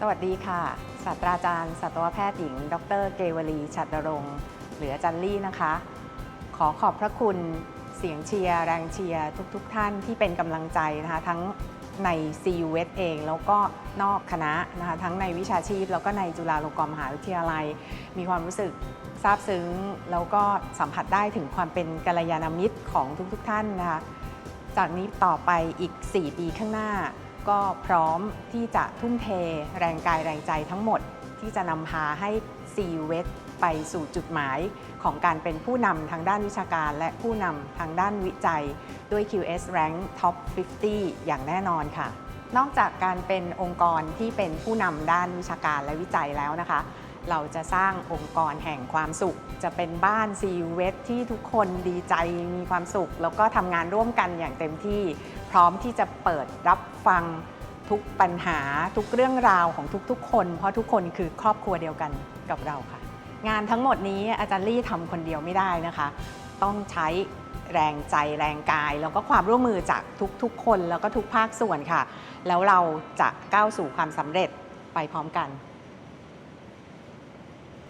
สวัสดีค่ะ ศาสตราจารย์สัตวแพทย์หญิง ดร เกวลีฉัตรงค์หรืออาจารย์ลี่นะคะ ขอขอบพระคุณเสียงเชียร์แรงเชียร์ทุกๆทท่านที่เป็นกำลังใจนะคะ ทั้งใน CU w e t เอง แล้วก็นอกคณะนะคะทั้งในวิชาชีพ แล้วก็ในจุฬาลงกรณ์มหาวิทยาลัย มีความรู้สึกซาบซึ้ง แล้วก็สัมผัสได้ถึงความเป็นกัลยาณมิตรของทุกๆท่านนะคะจากนี้ต่อไปอีก 4 ปีข้างหน้า ก็พร้อมที่จะทุ่มเทแรงกายแรงใจทั้งหมด ที่จะนำพาให้ซีเวสไปสู่จุดหมายของการเป็นผู้นำทางด้านวิชาการ และผู้นำทางด้านวิจัย ด้วย QS Rank Top 50 อย่างแน่นอนค่ะ นอกจากการเป็นองค์กรที่เป็นผู้นำด้านวิชาการและวิจัยแล้วนะคะ เราจะสร้างองค์กรแห่งความสุข จะเป็นบ้าน c u w e t ที่ทุกคนดีใจมีความสุข แล้วก็ทำงานร่วมกันอย่างเต็มที่ พร้อมที่จะเปิดรับฟังทุกปัญหาทุกเรื่องราวของทุกๆ คน เพราะทุกคนคือครอบครัวเดียวกันกับเราค่ะ งานทั้งหมดนี้อาจารย์ลี่ทำคนเดียวไม่ได้นะคะ ต้องใช้แรงใจแรงกาย แล้วก็ความร่วมมือจากทุกๆ คนแล้วก็ทุกภาคส่วนค่ะ แล้วเราจะก้าวสู่ความสำเร็จไปพร้อมกัน